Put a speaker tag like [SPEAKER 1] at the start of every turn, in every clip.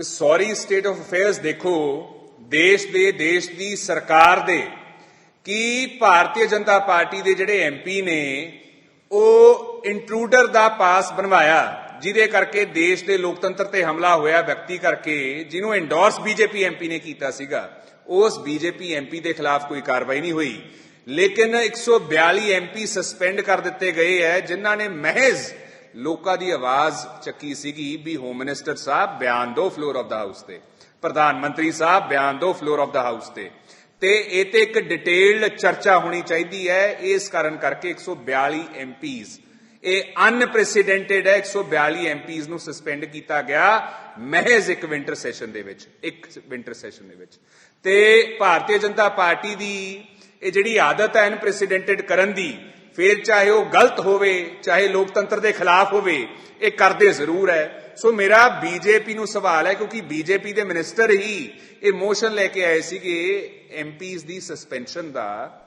[SPEAKER 1] Sorry state of affairs ਦੇਖੋ, ਦੇਸ਼ ਦੇ, ਦੇਸ਼ ਦੀ ਸਰਕਾਰ ਦੇ ਕਿ ਭਾਰਤੀ ਜਨਤਾ ਪਾਰਟੀ ਦੇ ਜਿਹੜੇ ਐਮਪੀ ਨੇ, ਉਹ ਇੰਟਰੂਡਰ ਦਾ ਪਾਸ ਬਣਵਾਇਆ, ਜਿਹਦੇ ਕਰਕੇ ਦੇਸ਼ ਦੇ ਲੋਕਤੰਤਰ ਤੇ ਹਮਲਾ ਹੋਇਆ ਵਿਅਕਤੀ ਕਰਕੇ, ਜਿਹਨੂੰ ਐਂਡੋਰਸ ਬੀਜੇਪੀ ਐਮਪੀ ਨੇ ਕੀਤਾ ਸੀਗਾ। ਉਸ ਬੀਜੇਪੀ ਐਮਪੀ ਦੇ ਖਿਲਾਫ ਕੋਈ ਕਾਰਵਾਈ ਨਹੀਂ ਹੋਈ। ਲੇਕਿਨ 142 ਐਮਪੀ ਸਸਪੈਂਡ ਕਰ ਦਿੱਤੇ ਗਏ ਹੈ, ਜਿਨ੍ਹਾਂ ਨੇ ਮਹਿਜ਼ ਲੋਕਾਂ ਦੀ ਆਵਾਜ਼ ਚੱਕੀ ਸੀਗੀ ਵੀ ਹੋਮ ਮਿਨਿਸਟਰ ਸਾਹਿਬ, ਬਿਆਨ ਦੋ ਫਲੋਰ ਆਫ ਦਾ ਹਾਊਸ ਤੇ। ਪ੍ਰਧਾਨ ਮੰਤਰੀ ਸਾਹਿਬ, ਬਿਆਨ ਦੋ ਫਲੋਰ ਆਫ ਦਾ ਹਾਊਸ ਤੇ। ਤੇ ਇਹ ਤੇ ਇੱਕ ਡਿਟੇਲਡ ਚਰਚਾ ਹੋਣੀ ਚਾਹੀਦੀ ਹੈ, ਇਸ ਕਾਰਨ ਕਰਕੇ 142 ਐਮਪੀਜ਼ ਇਹ ਅਨਪ੍ਰੈਸੀਡੈਂਟਡ ਹੈ 142 ਐਮਪੀਜ਼ ਨੂੰ ਸਸਪੈਂਡ ਕੀਤਾ ਗਿਆ ਮਹਿਜ਼ ਇੱਕ ਵਿੰਟਰ ਸੈਸ਼ਨ ਦੇ ਵਿੱਚ, ਇੱਕ ਵਿੰਟਰ ਸੈਸ਼ਨ ਦੇ ਵਿੱਚ। ਤੇ ਭਾਰਤੀ ਜਨਤਾ ਪਾਰਟੀ ਦੀ ਇਹ ਜਿਹੜੀ ਆਦਤ ਹੈ ਅਨਪ੍ਰੈਸੀਡੈਂਟਡ ਕਰਨ ਦੀ ਫਿਰ ਚਾਹੇ ਉਹ ਗਲਤ ਹੋਵੇ, ਚਾਹੇ ਲੋਕਤੰਤਰ ਦੇ ਖਿਲਾਫ ਹੋਵੇ, ਇਹ ਕਰਦੇ ਜ਼ਰੂਰ ਹੈ। ਸੋ ਮੇਰਾ ਬੀਜੇਪੀ ਨੂੰ ਸਵਾਲ ਹੈ, ਕਿਉਂਕਿ ਬੀਜੇਪੀ ਦੇ ਮਿਨਿਸਟਰ ਹੀ ਇਹ ਮੋਸ਼ਨ ਲੈ ਕੇ ਆਏ ਸੀਗੇ ਐਮਪੀਜ਼ ਦੀ ਸਸਪੈਂਸ਼ਨ ਦਾ।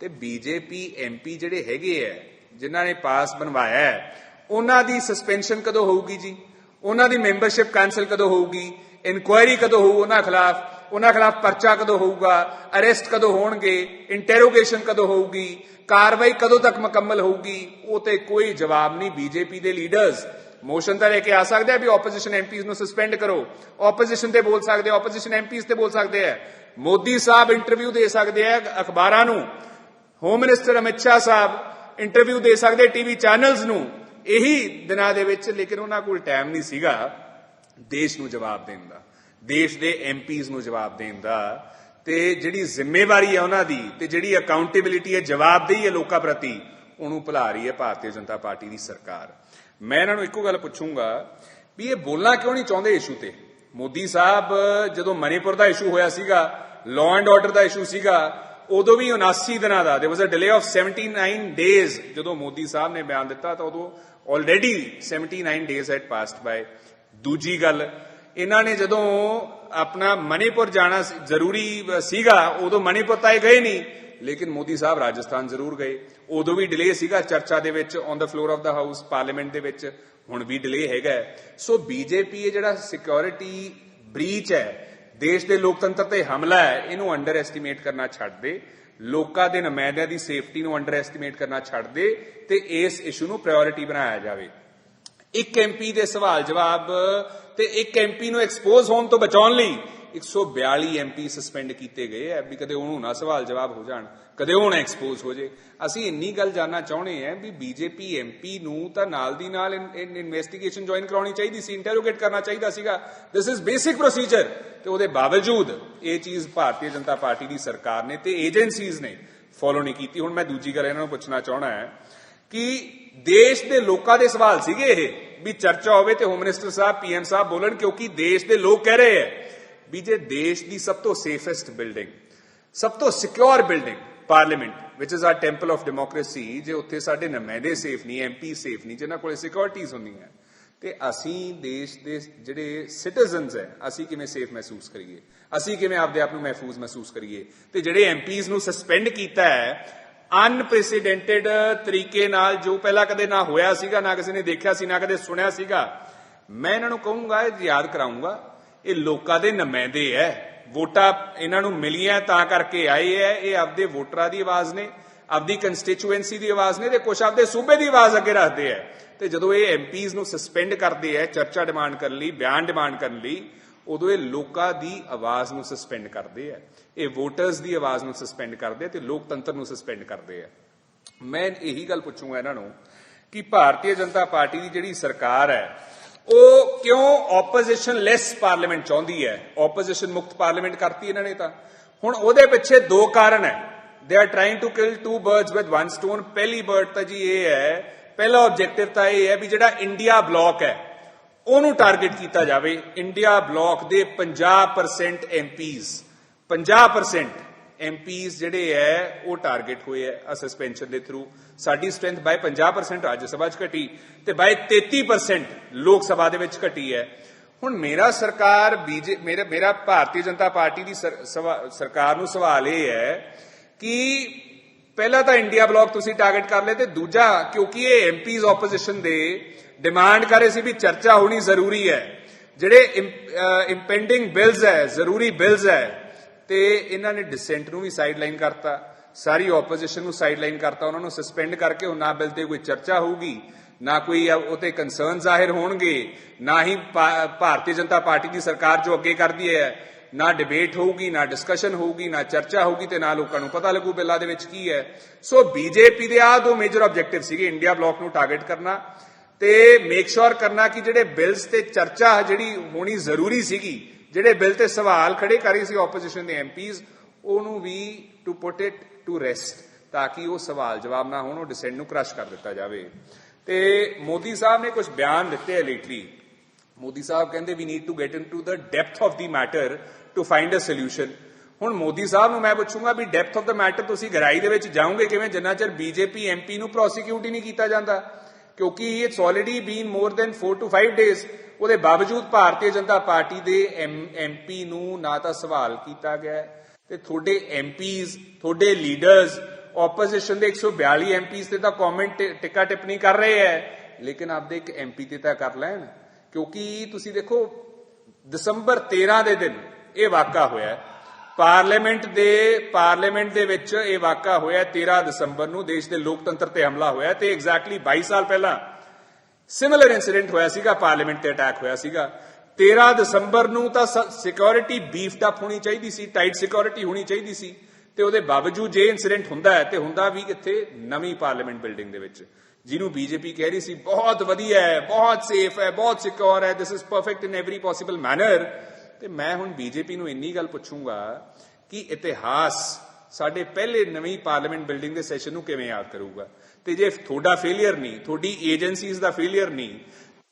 [SPEAKER 1] ਤੇ ਬੀਜੇਪੀ ਐਮਪੀ ਜਿਹੜੇ ਹੈਗੇ ਐ ਜਿਨ੍ਹਾਂ ਨੇ ਪਾਸ ਬਣਵਾਇਆ ਹੈ, ਉਹਨਾਂ ਦੀ ਸਸਪੈਂਸ਼ਨ ਕਦੋਂ ਹੋਊਗੀ ਜੀ? ਉਹਨਾਂ ਦੀ ਮੈਂਬਰਸ਼ਿਪ ਕੈਨਸਲ ਕਦੋਂ ਹੋਊਗੀ? ਇਨਕੁਆਇਰੀ ਕਦੋਂ ਹੋਊ ਉਹਨਾਂ ਖਿਲਾਫ? ਉਹਨਾਂ ਖਿਲਾਫ ਪਰਚਾ ਕਦੋਂ ਹੋਊਗਾ? ਅਰੈਸਟ ਕਦੋਂ ਹੋਣਗੇ? ਇੰਟਰੋਗੇਸ਼ਨ ਕਦੋਂ ਹੋਊਗੀ? ਕਾਰਵਾਈ ਕਦੋਂ ਤੱਕ ਮੁਕੰਮਲ ਹੋਊਗੀ? ਉਹ ਤੇ ਕੋਈ ਜਵਾਬ ਨਹੀਂ ਬੀਜੇਪੀ ਦੇ ਲੀਡਰਸ ਮੋਸ਼ਨ ਤਾਂ ਲੈ ਕੇ ਆ ਸਕਦੇ ਆ ਵੀ ਆਪੋਜੀਸ਼ਨ ਐਮਪੀਜ਼ ਨੂੰ ਸਸਪੈਂਡ ਕਰੋ। ਆਪੋਜੀਸ਼ਨ ਤੇ ਬੋਲ ਸਕਦੇ ਆ ਆਪੋਜੀਸ਼ਨ ਐਮਪੀਜ਼ ਤੇ ਬੋਲ ਸਕਦੇ ਆ। ਮੋਦੀ ਸਾਹਿਬ ਇੰਟਰਵਿਊ ਦੇ ਸਕਦੇ ਆ ਅਖਬਾਰਾਂ ਨੂੰ। ਹੋਮ ਮਿਨਿਸਟਰ ਅਮਿਤ ਸ਼ਾਹ ਸਾਹਿਬ ਇੰਟਰਵਿਊ ਦੇ ਸਕਦੇ ਟੀਵੀ ਚੈਨਲਸ ਨੂੰ। ਇਹੀ ਦਿਨਾਂ ਦੇ ਵਿੱਚ, ਲੇਕਿਨ ਉਹਨਾਂ ਕੋਲ ਟਾਈਮ ਨਹੀਂ ਸੀਗਾ ਦੇਸ਼ ਨੂੰ ਜਵਾਬ ਦੇਣ ਦਾ। ਦੇਸ਼ ਦੇ ਐਮਪੀਜ਼ ਨੂੰ ਜਵਾਬ ਦੇਣ ਦਾ ਤੇ ਜਿਹੜੀ ਜ਼ਿੰਮੇਵਾਰੀ ਹੈ ਉਹਨਾਂ ਦੀ ਤੇ ਜਿਹੜੀ ਅਕਾਊਂਟੇਬਿਲਿਟੀ ਹੈ, ਜਵਾਬਦੇਹੀ ਹੈ ਲੋਕਾਂ ਪ੍ਰਤੀ, ਉਹਨੂੰ ਭੁਲਾ ਰਹੀ ਹੈ ਭਾਰਤੀ ਜਨਤਾ ਪਾਰਟੀ ਦੀ ਸਰਕਾਰ। ਮੈਂ ਇਹਨਾਂ ਨੂੰ ਇੱਕੋ ਗੱਲ ਪੁੱਛੂੰਗਾ ਵੀ ਇਹ ਬੋਲਣਾ ਕਿਉਂ ਨਹੀਂ ਚਾਹੁੰਦੇ ਇਸ਼ੂ ਤੇ? ਮੋਦੀ ਸਾਹਿਬ ਜਦੋਂ ਮਨੀਪੁਰ ਦਾ ਇਸ਼ੂ ਹੋਇਆ ਸੀਗਾ ਲਾਅ ਐਂਡ ਆਰਡਰ ਦਾ ਇਸ਼ੂ ਸੀਗਾ, ਉਦੋਂ ਵੀ 79 ਦਿਨਾਂ ਦਾ, there was a delay of 79 days ਜਦੋਂ ਮੋਦੀ ਸਾਹਿਬ ਨੇ ਬਿਆਨ ਦਿੱਤਾ ਤਾਂ ਉਦੋਂ already 79 days had passed by ਦੂਜੀ ਗੱਲ ਇਹਨਾਂ ਨੇ ਜਦੋਂ ਆਪਣਾ ਮਨੀਪੁਰ ਜਾਣਾ ਜ਼ਰੂਰੀ ਸੀਗਾ, ਉਦੋਂ ਮਨੀਪੁਰ ਤਾਂ ਇਹ ਗਏ ਨਹੀਂ, ਲੇਕਿਨ ਮੋਦੀ ਸਾਹਿਬ ਰਾਜਸਥਾਨ ਜ਼ਰੂਰ ਗਏ। ਉਦੋਂ ਵੀ ਡਿਲੇ ਸੀਗਾ ਚਰਚਾ ਦੇ ਵਿੱਚ on the floor of the house parliament ਦੇ ਵਿੱਚ, ਹੁਣ ਵੀ ਡਿਲੇ ਹੈਗਾ ਹੈ। ਸੋ ਬੀਜੇਪੀ ਇਹ ਜਿਹੜਾ ਸਿਕਿਉਰਿਟੀ ਬ੍ਰੀਚ ਹੈ, ਦੇਸ਼ ਦੇ ਲੋਕਤੰਤਰ ਤੇ ਹਮਲਾ ਹੈ, ਇਹਨੂੰ ਅੰਡਰ ਐਸਟੀਮੇਟ ਕਰਨਾ ਛੱਡ ਦੇ। ਲੋਕਾਂ ਦੇ ਨੁਮਾਇੰਦਿਆਂ ਦੀ ਸੇਫਟੀ ਨੂੰ ਅੰਡਰ ਐਸਟੀਮੇਟ ਕਰਨਾ ਛੱਡ ਦੇ ਤੇ ਇਸ ਇਸ਼ੂ ਨੂੰ ਪ੍ਰਾਇੋਰਟੀ ਬਣਾਇਆ ਜਾਵੇ। ਇੱਕ ਐਮਪੀ ਦੇ ਸਵਾਲ ਜਵਾਬ ਤੇ ਇੱਕ ਐਮਪੀ ਨੂੰ ਐਕਸਪੋਜ਼ ਹੋਣ ਤੋਂ ਬਚਾਉਣ ਲਈ 142 ਐਮਪੀ ਸਸਪੈਂਡ ਕੀਤੇ ਗਏ ਐ, ਵੀ ਕਦੇ ਉਹਨੂੰ ਨਾ ਸਵਾਲ ਜਵਾਬ ਹੋ ਜਾਣ, ਕਦੇ ਉਹ ਨਾ ਐਕਸਪੋਜ਼ ਹੋ ਜੇ। ਅਸੀਂ ਇੰਨੀ ਗੱਲ ਜਾਨਣਾ ਚਾਹੁੰਦੇ ਆ ਵੀ ਬੀਜੇਪੀ ਐਮਪੀ ਨੂੰ ਤਾਂ ਨਾਲ ਦੀ ਨਾਲ ਇਨਵੈਸਟੀਗੇਸ਼ਨ ਜੁਆਇਨ ਕਰਾਉਣੀ ਚਾਹੀਦੀ ਸੀ ਇੰਟਰੋਗੇਟ ਕਰਨਾ ਚਾਹੀਦਾ ਸੀਗਾ। ਦਿਸ ਇਜ਼ ਬੇਸਿਕ ਪ੍ਰੋਸੀਜਰ ਤੇ ਉਹਦੇ ਬਾਵਜੂਦ ਇਹ ਚੀਜ਼ ਭਾਰਤੀ ਜਨਤਾ ਪਾਰਟੀ ਦੀ ਸਰਕਾਰ ਨੇ ਤੇ ਏਜੰਸੀਜ਼ ਨੇ ਫੋਲੋ ਨਹੀਂ ਕੀਤੀ। ਹੁਣ ਮੈਂ ਦੂਜੀ ਗੱਲ ਇਹਨਾਂ ਨੂੰ ਪੁੱਛਣਾ ਚਾਹਣਾ ਹੈ ਕਿ ਦੇਸ਼ ਦੇ ਲੋਕਾਂ ਦੇ ਸਵਾਲ ਸੀਗੇ ਇਹ। ਵੀ ਚਰਚਾ ਹੋਵੇ ਤੇ ਹੋਮ ਮਿਨਿਸਟਰ ਸਾਹਿਬ ਪੀਐਮ ਸਾਹਿਬ ਬੋਲਣ, ਕਿਉਂਕਿ ਦੇਸ਼ ਦੇ ਲੋਕ ਕਹਿ ਰਹੇ ਹੈ ਵੀ ਜੇ ਦੇਸ਼ ਦੀ ਸਭ ਤੋਂ ਸੇਫੈਸਟ ਬਿਲਡਿੰਗ ਸਭ ਤੋਂ secure building parliament which is our temple of democracy ਜੇ ਉੱਥੇ ਸਾਡੇ ਨੁਮਾਇੰਦੇ ਸੇਫ ਨਹੀਂ ਐਮਪੀ ਸੇਫ ਨਹੀਂ, ਜਿਨ੍ਹਾਂ ਕੋਲੇ ਸਿਕਿਉਰਿਟੀਜ਼ ਹੁੰਦੀਆਂ ਤੇ ਅਸੀਂ ਦੇਸ਼ ਦੇ ਜਿਹੜੇ ਸਿਟੀਜ਼ਨਸ ਹੈ, ਅਸੀਂ ਕਿਵੇਂ ਸੇਫ ਮਹਿਸੂਸ ਕਰੀਏ? ਅਸੀਂ ਕਿਵੇਂ ਆਪਦੇ ਆਪ ਨੂੰ ਮਹਿਫੂਜ਼ ਮਹਿਸੂਸ ਕਰੀਏ? ਤੇ ਜਿਹੜੇ ਐਮਪੀਜ਼ ਨੂੰ ਸਸਪੈਂਡ ਕੀਤਾ ਹੈ ਅਨਪ੍ਰੈਸੀਡੈਂਟਡ ਤਰੀਕੇ ਨਾਲ ਜੋ ਪਹਿਲਾਂ ਕਦੇ ਨਾ ਹੋਇਆ ਸੀਗਾ, ਨਾ ਕਿਸੇ ਨੇ ਦੇਖਿਆ ਸੀ, ਨਾ ਕਦੇ ਸੁਣਿਆ ਸੀਗਾ, ਮੈਂ ਇਹਨਾਂ ਨੂੰ ਕਹੂੰਗਾ ਯਾਦ ਕਰਾਉਂਗਾ ਇਹ ਲੋਕਾਂ ਦੇ ਨੁਮਾਇੰਦੇ ਐ। ਵੋਟਾਂ ਇਹਨਾਂ ਨੂੰ ਮਿਲੀਆਂ ਤਾਂ ਕਰਕੇ ਆਏ ਐ, ਇਹ ਆਪਦੇ ਵੋਟਰਾਂ ਦੀ ਆਵਾਜ਼ ਨੇ, ਆਪਦੀ ਕੰਸਟੀਚੁਐਂਸੀ ਦੀ ਆਵਾਜ਼ ਨੇ ਤੇ ਕੁਝ ਆਪਦੇ ਸੂਬੇ ਦੀ ਆਵਾਜ਼ ਅੱਗੇ ਰੱਖਦੇ ਐ। ਤੇ ਜਦੋਂ ਇਹ ਐਮਪੀਜ਼ ਨੂੰ ਸਸਪੈਂਡ ਕਰਦੇ ਐ, ਚਰਚਾ ਡਿਮਾਂਡ ਕਰਨ ਲਈ, ਬਿਆਨ ਡਿਮਾਂਡ ਕਰਨ ਲਈ ਉਦੋਂ ਇਹ ਲੋਕਾਂ ਦੀ ਆਵਾਜ਼ ਨੂੰ ਸਸਪੈਂਡ ਕਰਦੇ ਆ। ਇਹ ਵੋਟਰਸ ਦੀ ਆਵਾਜ਼ ਨੂੰ ਸਸਪੈਂਡ ਕਰਦੇ ਆ ਤੇ ਲੋਕਤੰਤਰ ਨੂੰ ਸਸਪੈਂਡ ਕਰਦੇ ਆ। ਮੈਂ ਇਹੀ ਗੱਲ ਪੁੱਛੂੰਗਾ ਇਹਨਾਂ ਨੂੰ ਕਿ ਭਾਰਤੀ ਜਨਤਾ ਪਾਰਟੀ ਦੀ ਜਿਹੜੀ ਸਰਕਾਰ ਹੈ, ਉਹ ਕਿਉਂ ਆਪੋਜੀਸ਼ਨ ਲੈਸ ਪਾਰਲੀਮੈਂਟ ਚਾਹੁੰਦੀ ਹੈ? ਆਪੋਜੀਸ਼ਨ ਮੁਕਤ ਪਾਰਲੀਮੈਂਟ ਕਰਤੀ ਇਹਨਾਂ ਨੇ ਤਾਂ। ਹੁਣ ਉਹਦੇ ਪਿੱਛੇ ਦੋ ਕਾਰਨ ਹੈ। They are trying to kill two birds with one stone ਪਹਿਲੀ ਬਰਡ ਤਾਂ ਜੀ ਇਹ ਹੈ, ਪਹਿਲਾ ਆਬਜੈਕਟਿਵ ਤਾਂ ਇਹ ਹੈ ਵੀ ਜਿਹੜਾ ਇੰਡੀਆ ਬਲੌਕ ਹੈ ਉਹਨੂੰ ਟਾਰਗੇਟ ਕੀਤਾ ਜਾਵੇ, ਇੰਡੀਆ ਬਲੌਕ ਦੇ 50% ਐਮਪੀਜ਼ 50% ਐਮਪੀਜ਼ ਜਿਹੜੇ ਹੈ ਉਹ ਟਾਰਗੇਟ ਹੋਏ ਹੈ ਸਸਪੈਂਸ਼ਨ ਦੇ ਥਰੂ ਸਾਡੀ ਸਟਰੈਂਥ ਬਾਈ 50% ਰਾਜ ਸਭਾ 'ਚ ਘਟੀ ਤੇ ਬਾਈ 33% ਲੋਕ ਸਭਾ ਦੇ ਵਿੱਚ ਘਟੀ ਹੈ ਹੁਣ ਮੇਰਾ ਸਰਕਾਰ, ਬੀਜੇ, ਮੇਰਾ ਮੇਰਾ ਭਾਰਤੀ ਜਨਤਾ ਪਾਰਟੀ ਦੀ ਸਰਕਾਰ ਨੂੰ ਸਵਾਲ ਇਹ ਹੈ ਕਿ ਪਹਿਲਾ ਤਾਂ ਇੰਡੀਆ ਬਲੌਕ ਤੁਸੀਂ ਟਾਰਗੇਟ ਕਰ ਲਏ ਤੇ ਦੂਜਾ, ਕਿਉਂਕਿ ਇਹ ਐਮਪੀਜ਼ ਆਪੋਜੀਸ਼ਨ ਦੇ ਡਿਮਾਂਡ ਕਰ ਰਹੇ ਸੀ ਵੀ ਚਰਚਾ ਹੋਣੀ ਜ਼ਰੂਰੀ ਹੈ। ਜਿਹੜੇ ਇੰਪੈਂਡਿੰਗ ਬਿਲਸ ਹੈ, ਜ਼ਰੂਰੀ ਬਿਲਸ ਹੈ, ਤੇ ਇਹਨਾਂ ਨੇ ਡਿਸੈਂਟ ਨੂੰ ਵੀ ਸਾਈਡਲਾਈਨ ਕਰਤਾ। ਸਾਰੀ ਆਪੋਜੀਸ਼ਨ ਨੂੰ ਸਾਈਡਲਾਈਨ ਕਰਤਾ, ਉਹਨਾਂ ਨੂੰ ਸਸਪੈਂਡ ਕਰਕੇ ਉਹ ਨਾ ਬਿਲ ਤੇ ਕੋਈ ਚਰਚਾ ਹੋਊਗੀ, ਨਾ ਕੋਈ ਉਤੇ ਕੰਸਰਨ ਜ਼ਾਹਿਰ ਹੋਣਗੇ, ਨਾ ਹੀ ਭਾਰਤੀ ਜਨਤਾ ਪਾਰਟੀ ਦੀ ਸਰਕਾਰ ਜੋ ਅੱਗੇ ਕਰਦੀ ਹੈ। ਨਾ ਡਿਬੇਟ ਹੋਊਗੀ, ਨਾ ਡਿਸਕਸ਼ਨ ਹੋਊਗੀ, ਨਾ ਚਰਚਾ ਹੋਊਗੀ ਤੇ ਨਾ ਲੋਕਾਂ ਨੂੰ ਪਤਾ ਲੱਗੂ ਬਿੱਲਾਂ ਦੇ ਵਿੱਚ ਕੀ ਹੈ। ਸੋ ਬੀਜੇਪੀ ਦੇ ਆ ਦੋ ਮੇਜਰ ਆਬਜੈਕਟਿਵ ਸੀਗੇ ਇੰਡੀਆ ਬਲੌਕ ਨੂੰ ਟਾਰਗੇਟ ਕਰਨਾ ਤੇ ਮੇਕ ਸ਼ੋਰ ਕਰਨਾ ਕਿ ਜਿਹੜੇ ਬਿਲਸ ਤੇ ਚਰਚਾ ਜਿਹੜੀ ਹੋਣੀ ਜ਼ਰੂਰੀ ਸੀਗੀ, ਜਿਹੜੇ ਬਿੱਲ ਤੇ ਸਵਾਲ ਖੜੇ ਕਰ ਰਹੀ ਸੀ ਆਪੋਜੀਸ਼ਨ ਦੇ ਐਮਪੀਜ਼ ਉਹਨੂੰ ਵੀ to put it to rest ਤਾਂ ਕਿ ਉਹ ਸਵਾਲ ਜਵਾਬ ਨਾ ਹੋਣ, ਉਹ ਡਿਸੈਂਟ ਨੂੰ ਕ੍ਰਸ਼ ਕਰ ਦਿੱਤਾ ਜਾਵੇ। ਤੇ ਮੋਦੀ ਸਾਹਿਬ ਨੇ ਕੁਝ ਬਿਆਨ ਦਿੱਤੇ ਹੈ ਲੇਟਲੀ ਮੋਦੀ ਸਾਹਿਬ ਕਹਿੰਦੇ ਵੀ need to get into the depth of the matter to find a solution ਹੁਣ ਮੋਦੀ ਸਾਹਿਬ ਨੂੰ ਮੈਂ ਪੁੱਛੂੰਗਾ ਵੀ ਡੈਪਥ ਆਫ ਦਾ ਮੈਟਰ ਤੁਸੀਂ ਗਹਿਰਾਈ ਦੇ ਵਿੱਚ ਜਾਓਗੇ ਕਿਵੇਂ ਜਿੰਨਾ ਚਿਰ ਬੀਜੇਪੀ ਐਮਪੀ ਨੂੰ ਪ੍ਰੋਸੀਕਿਊਟ ਹੀ ਨਹੀਂ ਕੀਤਾ ਜਾਂਦਾ? ਕਿਉਂਕਿ it's already been more than 4 to 5 days ਉਹਦੇ ਬਾਵਜੂਦ ਭਾਰਤੀ ਜਨਤਾ ਪਾਰਟੀ ਦੇ ਐਮਪੀ ਨੂੰ ਨਾ ਤਾਂ ਸਵਾਲ ਕੀਤਾ ਗਿਆ ਹੈ, ਤੇ ਤੁਹਾਡੇ ਐਮਪੀਜ਼ ਤੁਹਾਡੇ ਲੀਡਰਸ ਆਪੋਜੀਸ਼ਨ ਦੇ 142 ਐਮਪੀਜ਼ ਤੇ ਤਾਂ ਕਮੈਂਟ ਟਿੱਕਾ ਟਿੱਪਣੀ ਕਰ ਰਹੇ ਹੈ। ਲੇਕਿਨ ਆਪਦੇ ਇੱਕ ਐਮਪੀ ਤੇ ਤਾਂ ਕਰ ਲੈਣ। ਕਿਉਂਕਿ ਤੁਸੀਂ ਦੇਖੋ ਦਸੰਬਰ 13 ਦੇ ਦਿਨ ਇਹ ਵਾਕਾ ਹੋਇਆ ਪਾਰਲੀਮੈਂਟ ਦੇ ਪਾਰਲੀਮੈਂਟ ਦੇ ਵਿੱਚ ਇਹ ਵਾਕਾ ਹੋਇਆ ਹੈ 13 ਦਸੰਬਰ ਨੂੰ ਦੇਸ਼ ਦੇ ਲੋਕਤੰਤਰ ਤੇ ਹਮਲਾ ਹੋਇਆ ਤੇ ਐਗਜ਼ੈਕਟਲੀ 22 ਸਾਲ ਪਹਿਲਾਂ ਸਿਮਿਲਰ ਇਨਸੀਡੈਂਟ ਹੋਇਆ ਸੀਗਾ, ਪਾਰਲੀਮੈਂਟ ਤੇ ਅਟੈਕ ਹੋਇਆ ਸੀਗਾ। 13 ਦਸੰਬਰ ਨੂੰ ਤਾਂ ਸਿਕਿਉਰਿਟੀ ਬੀਫਡ ਅਪ ਹੋਣੀ ਚਾਹੀਦੀ ਸੀ ਟਾਈਟ ਸਿਕਿਉਰਿਟੀ ਹੋਣੀ ਚਾਹੀਦੀ ਸੀ ਤੇ ਉਹਦੇ ਬਾਵਜੂਦ ਜੇ ਇਨਸੀਡੈਂਟ ਹੁੰਦਾ ਹੈ ਤੇ ਹੁੰਦਾ ਵੀ ਕਿੱਥੇ ਨਵੀਂ ਪਾਰਲੀਮੈਂਟ ਬਿਲਡਿੰਗ ਦੇ ਵਿੱਚ। ਜਿਹਨੂੰ ਬੀਜੇਪੀ ਕਹਿ ਰਹੀ ਸੀ, ਬਹੁਤ ਵਧੀਆ ਹੈ, ਬਹੁਤ ਸੇਫ ਹੈ, ਬਹੁਤ ਸਿਕਿਉਰ ਹੈ this is perfect in every possible manner ਤੇ ਮੈਂ ਹੁਣ ਬੀਜੇਪੀ ਨੂੰ ਇੰਨੀ ਗੱਲ ਪੁੱਛੂੰਗਾ ਕਿ ਇਤਿਹਾਸ ਸਾਡੇ ਪਹਿਲੇ ਨਵੀਂ ਪਾਰਲੀਮੈਂਟ ਬਿਲਡਿੰਗ ਦੇ ਸੈਸ਼ਨ ਨੂੰ ਕਿਵੇਂ ਯਾਦ ਕਰੂਗਾ? ਤੇ ਜੇ ਤੁਹਾਡਾ ਫੇਲਿਅਰ ਨਹੀਂ, ਤੁਹਾਡੀ ਏਜੰਸੀਜ਼ ਦਾ ਫੇਲਿਅਰ ਨਹੀਂ,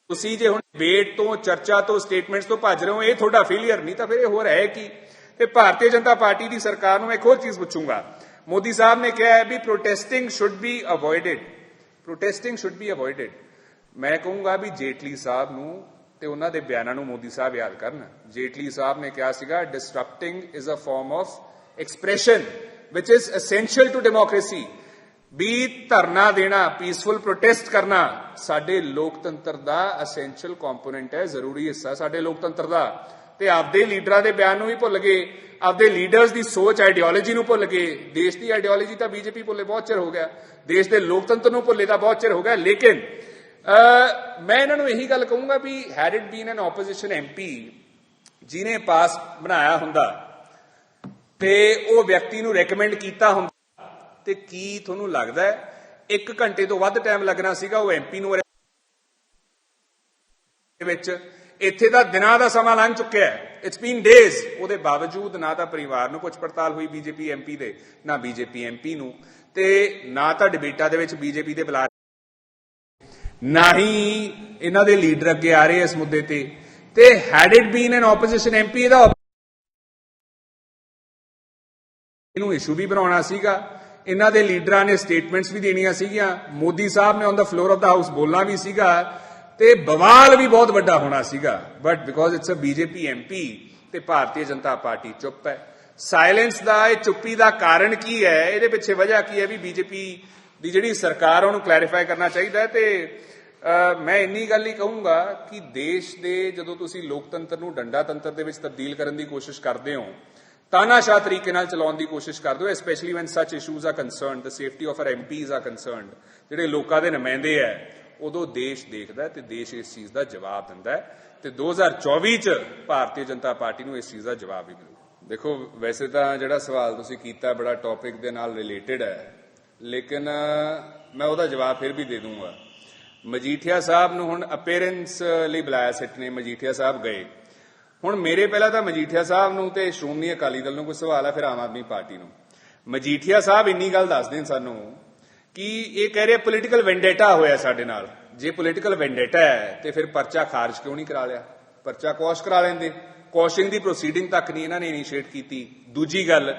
[SPEAKER 1] ਤੁਸੀਂ ਜੇ ਹੁਣ ਡਿਬੇਟ ਤੋਂ, ਚਰਚਾ ਤੋਂ ਸਟੇਟਮੈਂਟਸ ਤੋਂ ਭੱਜ ਰਹੇ ਹੋ, ਇਹ ਤੁਹਾਡਾ ਫੇਲਿਅਰ ਨਹੀਂ, ਤਾਂ ਫਿਰ ਇਹ ਹੋਰ ਹੈ ਕੀ? ਤੇ ਭਾਰਤੀ ਜਨਤਾ ਪਾਰਟੀ ਦੀ ਸਰਕਾਰ ਨੂੰ ਮੈਂ ਇੱਕ ਹੋਰ ਚੀਜ਼ ਪੁੱਛੂੰਗਾ। ਮੋਦੀ ਸਾਹਿਬ ਨੇ ਕਿਹਾ ਹੈ ਵੀ protesting should be avoided protesting should be avoided ਮੈਂ ਕਹੂੰਗਾ ਵੀ ਜੇਟਲੀ ਸਾਹਿਬ ਨੂੰ ਤੇ ਉਹਨਾਂ ਦੇ ਬਿਆਨਾਂ ਨੂੰ ਮੋਦੀ ਸਾਹਿਬ ਯਾਦ ਕਰਨ। ਜੇਟਲੀ ਸਾਹਿਬ ਨੇ ਕਿਹਾ ਸੀਗਾ disrupting is a form of expression which is essential to democracy ਵੀ ਧਰਨਾ ਦੇਣਾ ਪੀਸਫੁਲ ਪ੍ਰੋਟੈਸਟ ਕਰਨਾ, ਸਾਡੇ ਲੋਕਤੰਤਰ ਦਾ ਐਸੈਂਸ਼ੀਅਲ ਕੰਪੋਨੈਂਟ ਹੈ, ਜ਼ਰੂਰੀ ਹਿੱਸਾ ਸਾਡੇ ਲੋਕਤੰਤਰ ਦਾ। ਤੇ ਆਪਦੇ ਲੀਡਰਾਂ ਦੇ ਬਿਆਨ ਨੂੰ ਵੀ ਭੁੱਲ ਗਏ, ਆਪਦੇ ਲੀਡਰਸ ਦੀ ਸੋਚ ਆਈਡੀਓਲੋਜੀ ਨੂੰ ਭੁੱਲ ਗਏ। ਦੇਸ਼ ਦੀ ਆਈਡੀਓਲੋਜੀ ਤਾਂ ਬੀਜੇਪੀ ਭੁੱਲੇ, ਬਹੁਤ ਚਿਰ ਹੋ ਗਿਆ। ਦੇਸ਼ ਦੇ ਲੋਕਤੰਤਰ ਨੂੰ ਭੁੱਲੇ ਤਾਂ ਬਹੁਤ ਚਿਰ ਹੋ ਗਿਆ, ਲੇਕਿਨ ਮੈਂ ਇਹਨਾਂ ਨੂੰ ਇਹੀ ਗੱਲ ਕਹੂੰਗਾ ਵੀ had it been an opposition MP ਜਿਹਨੇ ਪਾਸ ਬਣਾਇਆ ਹੁੰਦਾ ਤੇ ਉਹ ਵਿਅਕਤੀ ਨੂੰ ਰეკਮੈਂਡ ਕੀਤਾ ਹੁੰਦਾ ਤੇ ਕੀ ਤੁਹਾਨੂੰ ਲੱਗਦਾ ਹੈ? 1 ਘੰਟੇ ਤੋਂ ਵੱਧ ਟਾਈਮ ਲੱਗਣਾ ਸੀਗਾ ਉਹ ਐਮਪੀ ਨੂੰ ਵਿੱਚ। ਇੱਥੇ ਦਾ ਦਿਨਾਂ ਦਾ ਸਮਾਂ ਲੰਘ ਚੁੱਕਿਆ ਹੈ। ਇਟਸ ਬੀਨ ਡੇਜ਼ ਉਹਦੇ ਬਾਵਜੂਦ ਨਾ ਤਾਂ ਪਰਿਵਾਰ ਨੂੰ ਪੁੱਛ ਪੜਤਾਲ ਹੋਈ ਬੀਜੇਪੀ ਐਮਪੀ ਦੇ, ਨਾ ਬੀਜੇਪੀ ਐਮਪੀ ਨੂੰ ਤੇ ਨਾ ਤਾਂ ਡਿਬੇਟਾਂ ਦੇ ਵਿੱਚ ਬੀਜੇਪੀ ਦੇ ਬੁਲਾ ਨਾ ਹੀ ਇਹਨਾਂ ਦੇ ਲੀਡਰ ਅੱਗੇ ਆ ਰਹੇ ਇਸ ਮੁੱਦੇ ਤੇ। ਤੇ had it been an opposition MP ਇਹਦਾ ਇਹਨੂੰ ਇਸ਼ੂ ਵੀ ਬਣਾਉਣਾ ਸੀਗਾ। ਇਹਨਾਂ ਦੇ ਲੀਡਰਾਂ ਨੇ ਸਟੇਟਮੈਂਟਸ ਵੀ ਦੇਣੀਆਂ ਸੀਗੀਆਂ। ਮੋਦੀ ਸਾਹਿਬ ਨੇ on the floor of the house ਬੋਲਣਾ ਵੀ ਸੀਗਾ। ਤੇ ਬਵਾਲ ਵੀ ਬਹੁਤ ਵੱਡਾ ਹੋਣਾ ਸੀਗਾ। But because it's a BJP MP ਤੇ ਭਾਰਤੀ ਜਨਤਾ ਪਾਰਟੀ ਚੁੱਪ ਹੈ। ਸਾਇਲੈਂਸ ਦਾ, ਇਹ ਚੁੱਪੀ ਦਾ ਕਾਰਨ ਕੀ ਹੈ? ਇਹਦੇ ਪਿੱਛੇ ਵਜ੍ਹਾ ਕੀ ਹੈ ਵੀ ਬੀਜੇਪੀ ਦੀ ਜਿਹੜੀ ਸਰਕਾਰ ਉਹਨੂੰ ਕਲੈਰੀਫਾਈ ਕਰਨਾ ਚਾਹੀਦਾ ਤੇ ਮੈਂ ਇੰਨੀ ਗੱਲ ਹੀ ਕਹੂੰਗਾ ਕਿ ਦੇਸ਼ ਦੇ ਜਦੋਂ ਤੁਸੀਂ ਲੋਕਤੰਤਰ ਨੂੰ ਡੰਡਾ ਤੰਤਰ ਦੇ ਵਿੱਚ ਤਬਦੀਲ ਕਰਨ ਦੀ ਕੋਸ਼ਿਸ਼ ਕਰਦੇ ਹੋ, ਤਾਨਾਸ਼ਾਹ ਤਰੀਕੇ ਨਾਲ ਚਲਾਉਣ ਦੀ ਕੋਸ਼ਿਸ਼ ਕਰਦੇ ਹੋ specially when such issues are concerned the safety of our MPs are concerned ਜਿਹੜੇ ਲੋਕਾਂ ਦੇ ਨੁਮਾਇੰਦੇ ਆ ਉਦੋਂ ਦੇਸ਼ ਦੇਖਦਾ ਹੈ ਤੇ ਦੇਸ਼ ਇਸ ਚੀਜ਼ ਦਾ ਜਵਾਬ ਦਿੰਦਾ ਹੈ ਤੇ 2024 ਚ ਭਾਰਤੀ ਜਨਤਾ ਪਾਰਟੀ ਨੂੰ ਇਸ ਚੀਜ਼ ਦਾ ਜਵਾਬ ਵੀ ਮਿਲੂ। ਦੇਖੋ, ਵੈਸੇ ਤਾਂ ਜਿਹੜਾ ਸਵਾਲ ਤੁਸੀਂ ਕੀਤਾ ਬੜਾ ਟੌਪਿਕ ਦੇ ਨਾਲ ਰਿਲੇਟਡ ਹੈ, ਲੇਕਿਨ ਮੈਂ ਉਹਦਾ ਜਵਾਬ ਫਿਰ ਵੀ ਦੇ ਦੂੰਗਾ। ਮਜੀਠੀਆ ਸਾਹਿਬ ਨੂੰ ਹੁਣ ਅਪੀਅਰੈਂਸ ਲਈ ਬੁਲਾਇਆ ਸਿੱਟ ਨੇ, ਮਜੀਠੀਆ ਸਾਹਿਬ ਗਏ। ਹੁਣ ਮੇਰੇ ਪਹਿਲਾਂ ਤਾਂ ਮਜੀਠੀਆ ਸਾਹਿਬ ਨੂੰ ਤੇ ਸ਼੍ਰੋਮਣੀ ਅਕਾਲੀ ਦਲ ਨੂੰ ਕੋਈ ਸਵਾਲ ਹੈ ਫਿਰ ਆਮ ਆਦਮੀ ਪਾਰਟੀ ਨੂੰ। ਮਜੀਠੀਆ ਸਾਹਿਬ ਇੰਨੀ ਗੱਲ ਦੱਸਦੇ ਨੇ ਸਾਨੂੰ ਕਿ ਇਹ ਕਹਿ ਰਹੇ ਪੋਲੀਟੀਕਲ ਵੈਂਡੇਟਾ ਹੋਇਆ ਸਾਡੇ ਨਾਲ। ਜੇ ਪੋਲੀਟੀਕਲ ਵੈਂਡੇਟਾ ਹੈ, ਤੇ ਫਿਰ ਪਰਚਾ ਖਾਰਜ ਕਿਉਂ ਨਹੀਂ ਕਰਾ ਲਿਆ? ਪਰਚਾ ਕੋਸ਼ ਕਰਾ ਲੈਂਦੇ। ਕੋਸ਼ਿੰਗ ਦੀ ਪ੍ਰੋਸੀਡਿੰਗ ਤੱਕ ਨਹੀਂ ਇਹਨਾਂ ਨੇ ਇਨੀਸ਼ੀਏਟ ਕੀਤੀ। ਦੂਜੀ ਗੱਲ,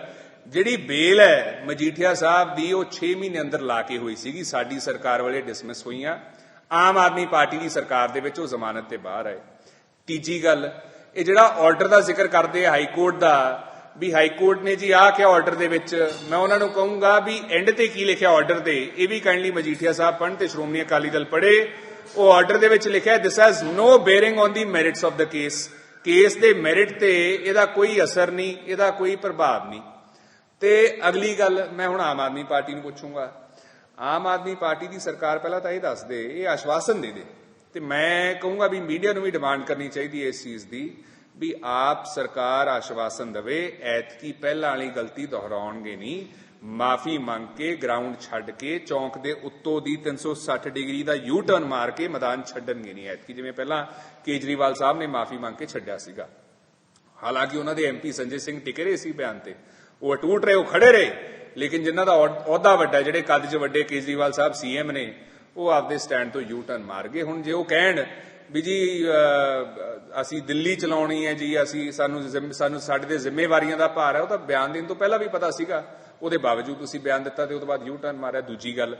[SPEAKER 1] ਜਿਹੜੀ ਬੇਲ ਹੈ ਮਜੀਠੀਆ ਸਾਹਿਬ ਦੀ ਉਹ 6 ਮਹੀਨੇ ਅੰਦਰ ਲਾ ਕੇ ਹੋਈ ਸੀਗੀ। ਸਾਡੀ ਸਰਕਾਰ ਵਾਲੇ ਡਿਸਮਿਸ ਹੋਈਆਂ। ਆਮ ਆਦਮੀ ਪਾਰਟੀ ਦੀ ਸਰਕਾਰ ਦੇ ਵਿੱਚ ਉਹ ਜ਼ਮਾਨਤ ਤੇ ਬਾਹਰ ਆਏ। ਤੀਜੀ ਗੱਲ, ਇਹ ਜਿਹੜਾ ਆਰਡਰ ਦਾ ਜ਼ਿਕਰ ਕਰਦੇ ਆ ਹਾਈ ਕੋਰਟ ਦਾ, ਵੀ ਹਾਈ ਕੋਰਟ ਨੇ ਜੀ ਆਹ ਕਿਹਾ ਆਰਡਰ ਦੇ ਵਿੱਚ, ਮੈਂ ਉਹਨਾਂ ਨੂੰ ਕਹੂੰਗਾ ਵੀ ਐਂਡ ਤੇ ਕੀ ਲਿਖਿਆ ਆਰਡਰ ਦੇ ਇਹ ਵੀ ਕਾਈਂਡਲੀ ਮਜੀਠੀਆ ਸਾਹਿਬ ਪੜ੍ਹਨ ਤੇ ਸ਼੍ਰੋਮਣੀ ਅਕਾਲੀ ਦਲ ਪੜ੍ਹੇ, ਉਹ ਆਰਡਰ ਦੇ ਵਿੱਚ ਲਿਖਿਆ this has no bearing on the merits of the case case ਦੇ ਮੈਰਿਟ ਤੇ ਇਹਦਾ ਕੋਈ ਅਸਰ ਨਹੀਂ, ਇਹਦਾ ਕੋਈ ਪ੍ਰਭਾਵ ਨਹੀਂ। ਤੇ ਅਗਲੀ ਗੱਲ, ਮੈਂ ਹੁਣ ਆਮ ਆਦਮੀ ਪਾਰਟੀ ਨੂੰ ਪੁੱਛੂੰਗਾ ਆਮ ਆਦਮੀ ਪਾਰਟੀ ਦੀ ਸਰਕਾਰ ਪਹਿਲਾਂ ਤਾਂ ਇਹ ਦੱਸ ਦੇ ਇਹ ਆਸ਼ਵਾਸਨ ਦੇ ਦੇ। ਤੇ ਮੈਂ ਕਹੂੰਗਾ ਵੀ ਮੀਡੀਆ ਨੂੰ ਵੀ ਡਿਮਾਂਡ ਕਰਨੀ ਚਾਹੀਦੀ ਹੈ ਇਸ ਚੀਜ਼ ਦੀ, ਵੀ ਆਪ ਸਰਕਾਰ ਆਸ਼ਵਾਸਨ ਦੇਵੇ, ਐਤਕੀ ਪਹਿਲਾਂ ਵਾਲੀ ਗਲਤੀ ਦੁਹਰਾਉਣਗੇ ਨਹੀਂ। ਮਾਫੀ ਮੰਗ ਕੇ ਗਰਾਊਂਡ ਛੱਡ ਕੇ, ਚੌਂਕ ਦੇ ਉੱਤੋਂ ਦੀ 360 ਡਿਗਰੀ ਦਾ ਯੂ ਟਰਨ ਮਾਰ ਕੇ ਮੈਦਾਨ ਛੱਡਣਗੇ ਨਹੀਂ ਐਤਕੀ। ਜਿਵੇਂ ਪਹਿਲਾਂ ਕੇਜਰੀਵਾਲ ਸਾਹਿਬ ਨੇ ਮਾਫੀ ਮੰਗ ਕੇ ਛੱਡਿਆ ਸੀਗਾ। ਹਾਲਾਂਕਿ ਉਹਨਾਂ ਦੇ ਐਮਪੀ ਸੰਜੇ ਸਿੰਘ ਟਿਕੇ ਰਹੇ ਸੀ ਬਿਆਨ ਤੇ। ਉਹ ਅਟੂਟ ਰਹੇ, ਉਹ ਖੜੇ ਰਹੇ। ਲੇਕਿਨ ਜਿਨ੍ਹਾਂ ਦਾ ਅਹੁਦਾ ਵੱਡਾ, ਜਿਹੜੇ ਕੱਦ 'ਚ ਵੱਡੇ ਕੇਜਰੀਵਾਲ ਸਾਹਿਬ ਸੀਐਮ ਨੇ, ਉਹ ਆਪਦੇ ਸਟੈਂਡ ਤੋਂ ਯੂ ਟਰਨ ਮਾਰ ਗਏ। ਹੁਣ ਜੇ ਉਹ ਕਹਿਣ ਵੀ ਜੀ ਅਸੀਂ ਦਿੱਲੀ ਚਲਾਉਣੀ ਹੈ ਜੀ, ਅਸੀਂ ਸਾਨੂੰ ਸਾਨੂੰ ਸਾਡੇ ਤੇ ਜ਼ਿੰਮੇਵਾਰੀਆਂ ਦਾ ਭਾਰ ਹੈ, ਉਹ ਤਾਂ ਬਿਆਨ ਦੇਣ ਤੋਂ ਪਹਿਲਾਂ ਵੀ ਪਤਾ ਸੀਗਾ। ਉਹਦੇ ਬਾਵਜੂਦ ਤੁਸੀਂ ਬਿਆਨ ਦਿੱਤਾ ਤੇ ਉਹ ਤੋਂ ਬਾਅਦ ਯੂ ਟਰਨ ਮਾਰਿਆ, ਦੂਜੀ ਗੱਲ।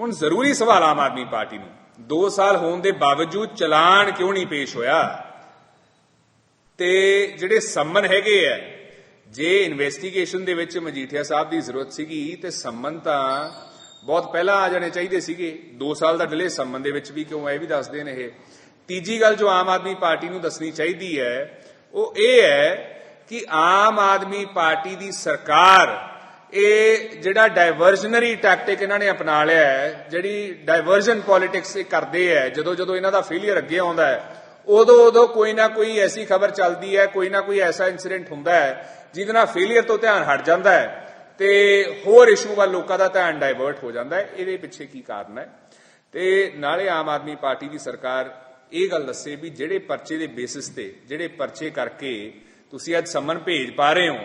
[SPEAKER 1] ਹੁਣ ਜ਼ਰੂਰੀ ਸਵਾਲ ਆਮ ਆਦਮੀ ਪਾਰਟੀ ਨੂੰ 2 ਸਾਲ ਹੋਣ ਦੇ ਬਾਵਜੂਦ ਚਲਾਨ ਕਿਉਂ ਨਹੀਂ ਪੇਸ਼ ਹੋਇਆ? ਤੇ ਜਿਹੜੇ ਸੰਮਨ ਹੈਗੇ ਆ ਜੇ ਇਨਵੈਸਟੀਗੇਸ਼ਨ ਦੇ ਵਿੱਚ ਮਜੀਠੀਆ ਸਾਹਿਬ ਦੀ ਜ਼ਰੂਰਤ ਸੀਗੀ, ਤੇ ਸੰਮਨ ਤਾਂ ਬਹੁਤ ਪਹਿਲਾਂ ਆ ਜਾਣੇ ਚਾਹੀਦੇ ਸੀਗੇ। 2 ਸਾਲ ਦਾ ਡਿਲੇ ਸੰਮਨ ਦੇ ਵਿੱਚ ਵੀ ਕਿਉਂ ਇਹ ਵੀ ਦੱਸਦੇ ਨੇ ਇਹ। ਤੀਜੀ ਗੱਲ ਜੋ ਆਮ ਆਦਮੀ ਪਾਰਟੀ ਨੂੰ ਦੱਸਣੀ ਚਾਹੀਦੀ ਹੈ, ਉਹ ਇਹ ਹੈ ਕਿ ਆਮ ਆਦਮੀ ਪਾਰਟੀ ਦੀ ਸਰਕਾਰ, ਇਹ ਜਿਹੜਾ ਡਾਇਵਰਜਨਰੀ ਟੈਕਟਿਕ ਇਹਨਾਂ ਨੇ ਅਪਣਾ ਲਿਆ ਹੈ, ਜਿਹੜੀ ਡਾਇਵਰਜਨ ਪੋਲਿਟਿਕਸ ਇਹ ਕਰਦੇ ਹੈ, ਜਦੋਂ ਜਦੋਂ ਇਹਨਾਂ ਦਾ ਫੇਲਿਅਰ ਅੱਗੇ ਆਉਂਦਾ ਹੈ, ਉਦੋਂ ਉਦੋਂ ਕੋਈ ਨਾ ਕੋਈ ਐਸੀ ਖਬਰ ਚੱਲਦੀ ਹੈ, ਕੋਈ ਨਾ ਕੋਈ ਐਸਾ ਇਨਸੀਡੈਂਟ ਹੁੰਦਾ ਹੈ ਜਿਹਦੇ ਨਾਲ ਫੇਲਿਅਰ ਤੋਂ ਧਿਆਨ ਹਟ ਜਾਂਦਾ ਹੈ ਤੇ ਹੋਰ ਇਸ਼ੂ ਵੱਲ ਲੋਕਾਂ ਦਾ ਧਿਆਨ ਡਾਇਵਰਟ ਹੋ ਜਾਂਦਾ ਹੈ, ਇਹਦੇ ਪਿੱਛੇ ਕੀ ਕਾਰਨ ਹੈ? ਤੇ ਨਾਲੇ ਆਮ ਆਦਮੀ ਪਾਰਟੀ ਦੀ ਸਰਕਾਰ ਇਹ ਗੱਲ ਦੱਸੇ ਵੀ ਜਿਹੜੇ ਪਰਚੇ ਦੇ ਬੇਸਿਸ ਤੇ, ਜਿਹੜੇ ਪਰਚੇ ਕਰਕੇ ਤੁਸੀਂ ਅੱਜ ਸਮਨ ਭੇਜ ਪਾ ਰਹੇ ਹੋ,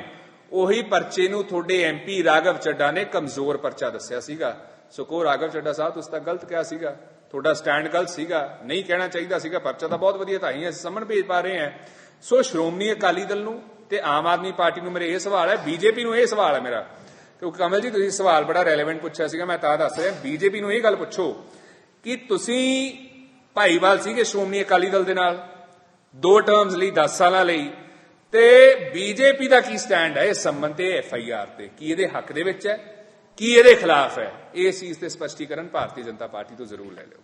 [SPEAKER 1] ਉਹੀ ਪਰਚੇ ਨੂੰ ਤੁਹਾਡੇ ਐਮਪੀ ਰਾਘਵ ਚੱਡਾ ਨੇ ਕਮਜ਼ੋਰ ਪਰਚਾ ਦੱਸਿਆ ਸੀਗਾ। ਸੋ ਕੋ ਰਾਘਵ ਚੱਡਾ ਸਾਹਿਬ, ਤੁਸੀਂ ਤਾਂ ਗਲਤ ਕਿਹਾ ਸੀਗਾ। ਤੁਹਾਡਾ ਸਟੈਂਡ ਗਲਤ ਸੀਗਾ, ਨਹੀਂ ਕਹਿਣਾ ਚਾਹੀਦਾ ਸੀਗਾ, ਪਰਚਾ ਤਾਂ ਬਹੁਤ ਵਧੀਆ ਤਾਂ ਹੀ ਅਸੀਂ ਸਮਨ ਭੇਜ ਪਾ ਰਹੇ ਹਾਂ। ਸੋ ਸ਼੍ਰੋਮਣੀ ਅਕਾਲੀ ਦਲ ਨੂੰ ਤੇ ਆਮ ਆਦਮੀ ਪਾਰਟੀ ਨੂੰ ਮੇਰੇ ਇਹ ਸਵਾਲ ਹੈ, ਬੀਜੇਪੀ ਨੂੰ ਇਹ ਸਵਾਲ ਹੈ ਮੇਰਾ। ਕਿਉਂਕਿ ਕਮਲ ਜੀ, ਤੁਸੀਂ ਸਵਾਲ ਬੜਾ ਰੈਲੇਵੈਂਟ ਪੁੱਛਿਆ ਸੀਗਾ, ਮੈਂ ਤਾਂ ਦੱਸ ਰਿਹਾ, ਬੀਜੇਪੀ ਨੂੰ ਇਹ ਗੱਲ ਪੁੱਛੋ ਕਿ ਤੁਸੀਂ ਭਾਈਵਾਲ ਸੀਗੇ ਸ਼੍ਰੋਮਣੀ ਅਕਾਲੀ ਦਲ ਦੇ ਨਾਲ, ਦੋ ਟਰਮਸ ਲਈ 10 ਸਾਲਾਂ ਲਈ, ਤੇ ਬੀਜੇਪੀ ਦਾ ਕੀ ਸਟੈਂਡ ਹੈ ਇਸ ਸੰਬੰਧ ਤੇ ਐਫ ਆਈ ਆਰ ਤੇ? ਕੀ ਇਹਦੇ ਹੱਕ ਦੇ ਵਿੱਚ ਹੈ? ਕੀ ਇਹਦੇ ਖਿਲਾਫ ਹੈ? ਇਸ ਚੀਜ਼ ਤੇ ਸਪਸ਼ਟੀਕਰਨ ਭਾਰਤੀ ਜਨਤਾ ਪਾਰਟੀ ਤੋਂ ਜ਼ਰੂਰ ਲੈ ਲਿਓ।